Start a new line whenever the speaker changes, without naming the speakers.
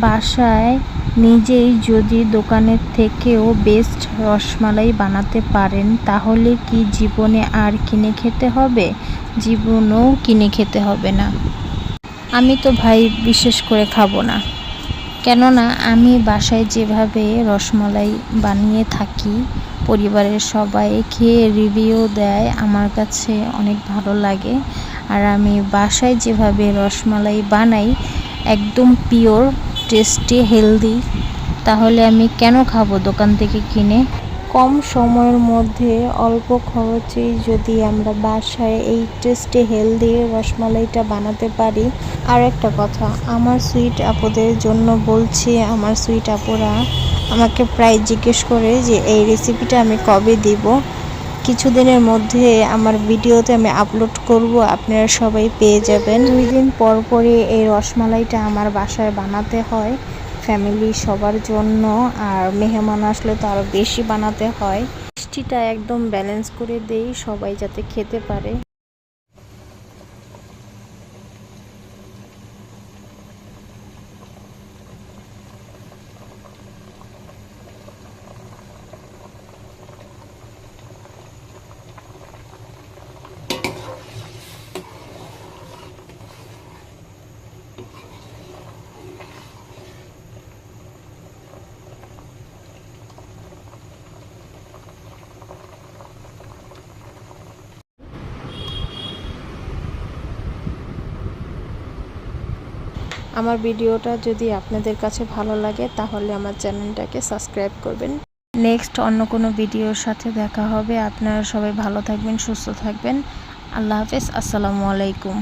বাসায় নিজেই যদি দোকানের থেকেও বেস্ট রসমালাই বানাতে পারেন, তাহলে কি জীবনে আর কিনে খেতে হবে? জীবনও কিনে খেতে হবে না। আমি তো ভাই বিশেষ করে খাব না। কেননা, আমি বাসায় যেভাবে রসমালাই বানিয়ে থাকি, পরিবারের সবাই খেয়ে রিভিউ দেয়, আমার কাছে অনেক ভালো লাগে। আর আমি বাসায় যেভাবে রসমালাই বানাই, একদম পিওর টেস্টি হেলদি তাহলে আমি কেন খাব দোকান থেকে কিনে? কম সময়ের মধ্যে অল্প খরচেই যদি আমরা বাসায় এই টেস্টি হেলদি রসমালাইটা বানাতে পারি। আর একটা কথা, আমার সুইট আপুদের জন্য বলছি, আমার সুইট আপুরা আমাকে প্রায় জিজ্ঞেস করে যে, এই রেসিপিটা আমি কবে দিব? কিছুদিনের মধ্যে আমার ভিডিওতে আমি আপলোড করব, আপনারা সবাই পেয়ে যাবেন। দুই দিন পর পরই এই রসমালাইটা আমার বাসায় বানাতে হয় ফ্যামিলি সবার জন্য, আর মেহমান আসলে তো আরও বেশি বানাতে হয়। মিষ্টিটা একদম ব্যালেন্স করে দেই, সবাই যাতে খেতে পারে। আমার ভিডিওটা যদি আপনাদের কাছে ভালো লাগে, তাহলে আমার চ্যানেলটাকে সাবস্ক্রাইব করবেন। নেক্সট অন্য কোনো ভিডিওর সাথে দেখা হবে। আপনারা সবাই ভালো থাকবেন, সুস্থ থাকবেন। আল্লাহ হাফেজ। আসসালামু আলাইকুম।